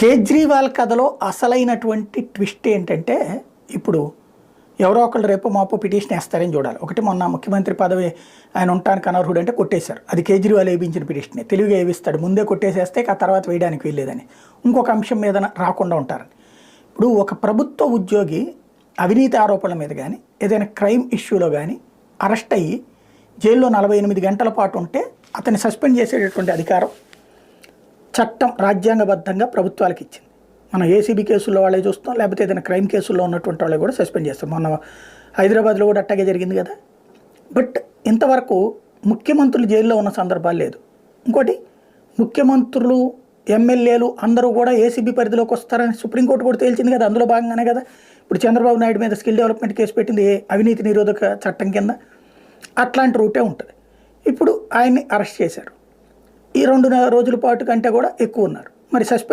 కేజ్రీవాల్ కథలో అసలైనటువంటి ట్విస్ట్ ఏంటంటే ఇప్పుడు ఎవరో ఒకళ్ళు రేపు మాపు పిటిషన్ వేస్తారని చూడాలి. ఒకటి మొన్న ముఖ్యమంత్రి పదవి ఆయన ఉంటానికి అనర్హుడు అంటే కొట్టేశారు. అది కేజ్రీవాల్ వేయించిన పిటిషనే. తెలివిగా వేయిస్తాడు. ముందే కొట్టేసేస్తే ఆ తర్వాత వేయడానికి వెళ్ళేదని ఇంకొక అంశం మీద రాకుండా ఉంటారని ఇప్పుడు ఒక ప్రభుత్వ ఉద్యోగి అవినీతి ఆరోపణల మీద కానీ ఏదైనా క్రైమ్ ఇష్యూలో కానీ అరెస్ట్ అయ్యి జైల్లో నలభై ఎనిమిది గంటల పాటు ఉంటే అతన్ని సస్పెండ్ చేసేటటువంటి అధికారం చట్టం రాజ్యాంగబద్ధంగా ప్రభుత్వాలకు ఇచ్చింది. మనం ఏసీబీ కేసుల్లో వాళ్ళే చూస్తాం లేకపోతే ఏదైనా క్రైమ్ కేసుల్లో ఉన్నటువంటి వాళ్ళే కూడా సస్పెండ్ చేస్తాం. మొన్న హైదరాబాద్లో కూడా అట్టాగే జరిగింది కదా. బట్ ఇంతవరకు ముఖ్యమంత్రులు జైల్లో ఉన్న సందర్భాలు లేదు. ఇంకోటి ముఖ్యమంత్రులు ఎమ్మెల్యేలు అందరూ కూడా ఏసీబీ పరిధిలోకి వస్తారని సుప్రీంకోర్టు కూడా తేల్చింది కదా. అందులో భాగంగానే కదా. ఇప్పుడు చంద్రబాబు నాయుడు మీద స్కిల్ డెవలప్మెంట్ కేసు పెట్టింది ఏ అవినీతి నిరోధక చట్టం కింద. అట్లాంటి రూటే ఉంటుంది. ఇప్పుడు ఆయన్ని అరెస్ట్ చేశారు. ఈ రెండు రోజుల పాటు కంటే కూడా ఎక్కువ ఉన్నారు. మరి సస్పెండ్